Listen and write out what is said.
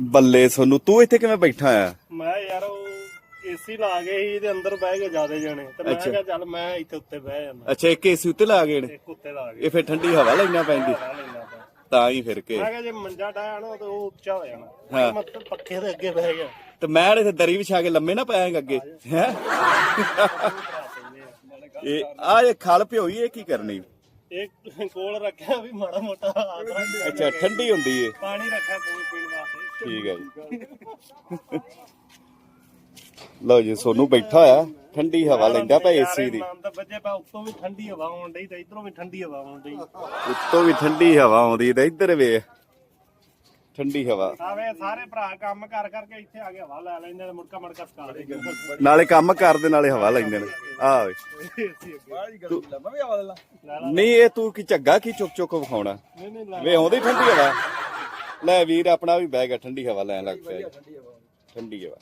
ਬੱਲੇ ਸੋਨੂੰ ਤੂੰ ਇੱਥੇ ਕਿਵੇਂ ਬੈਠਾ ਆ? ਮੈਂ ਯਾਰ ਉਹ ਏਸੀ ਲਾ ਗਏ ਸੀ ਇਹਦੇ ਅੰਦਰ ਬਹਿ ਕੇ ਜਿਆਦੇ ਜਣੇ। ਤੇ ਮੈਂ ਅੱਛਾ। ਕਿਹਾ ਚੱਲ ਮੈਂ ਇੱਥੇ ਉੱਤੇ ਬਹਿ ਜਾਂਦਾ। ਅੱਛਾ ਇੱਕ ਏਸੀ ਉੱਤੇ ਲਾ ਗਏ ਨੇ? ਇੱਕ ਉੱਤੇ ਲਾ ਗਏ। ਇਹ ਫਿਰ ਠੰਡੀ ਹਵਾ ਲੈਣਾ ਪੈਂਦੀ। ਲੈਂਦਾ ਤਾਂ। ਤਾਂ ਹੀ ਫਿਰ ਕੇ। ਮੈਂ ਕਿਹਾ ਜੇ ਮੰਜਾ ਡਾਇਆ ਨਾ ਤੇ ਉਹ ਉੱਚਾ ਹੋ ਜਾਣਾ। ਹਾਂ। ਮਤਲਬ ਪੱਖੇ ਦੇ ਅੱਗੇ ਬਹਿ ਗਿਆ। ਤੇ ਮੈਂ ਇੱਥੇ ਦਰੀ ਵਿਛਾ ਕੇ ਲੰਮੇ ਨਾ ਪਾਏਗਾ ਅੱਗੇ। ਹੈ ਇਹ ਆ ਇਹ ਖਲ ਭਿਓਈ ਇਹ ਕੀ ਕਰਨੀ? ਇੱਕ ਕੋਲ ਰੱਖਿਆ ਵੀ ਮਾੜਾ ਮੋਟਾ ਆਸਰਾ ਅੱਛਾ ਠੰਡੀ ਹੁੰਦੀ ਏ। ਪਾਣੀ ਰੱਖਿਆ ਕੋਲ ਪੀਣ ਵਾਸਤੇ। ਠੀਕ ਹੈ ਜੀ। ਲਓ ਜੀ ਸੋਨੂੰ ਬੈਠਾ ਆ। ਠੰਡੀ ਹਵਾ ਲੈਂਦਾ ਪਿਆ ਏਸੀ ਦੀ। ਆਨੰਦ ਵੱਜੇ ਪਾ ਉੱਤੋਂ ਵੀ ਠੰਡੀ ਹਵਾ ਆਉਣ ਡਈ ਤੇ ਇਧਰੋਂ ਵੀ ਠੰਡੀ ਹਵਾ ਆਉਣ ਡਈ। ਉੱਤੋਂ ਵੀ ਠੰਡੀ ਹਵਾ ਆਉਂਦੀ ਤੇ ਇੱਧਰ ਵੇ। ਠੰਡੀ ਹਵਾ। ਆਵੇ ਸਾਰੇ ਭਰਾ ਕੰਮ ਕਰ ਕਰਕੇ ਇੱਥੇ ਆ ਕੇ ਹਵਾ ਲੈ ਲੈਂਦੇ ਨੇ ਮੁੜਕਾ ਮੜਕਾ ਸਕਾ ਦੇ ਨਾਲੇ ਕੰਮ ਕਰਦੇ ਨਾਲੇ ਹਵਾ ਲੈਂਦੇ ਨੇ। ਆ ਵੇ ਨਹੀਂ ਇਹ ਤੂੰ ਕੀ ਝੱਗਾ ਕੀ ਚੁੱਕ ਚੁੱਕ ਵਿਖਾਉਣਾ? ਨਹੀਂ ਨਹੀਂ ਲੈ ਵੇ ਆਉਂਦੀ ਠੰਡੀ ਹਵਾ? ਲੈ ਵੀਰ ਆਪਣਾ ਵੀ ਬਹਿ ਗਿਆ ਠੰਡੀ ਹਵਾ ਲੈਣ ਲੱਗ ਪਿਆ। ਠੰਡੀ ਹਵਾ।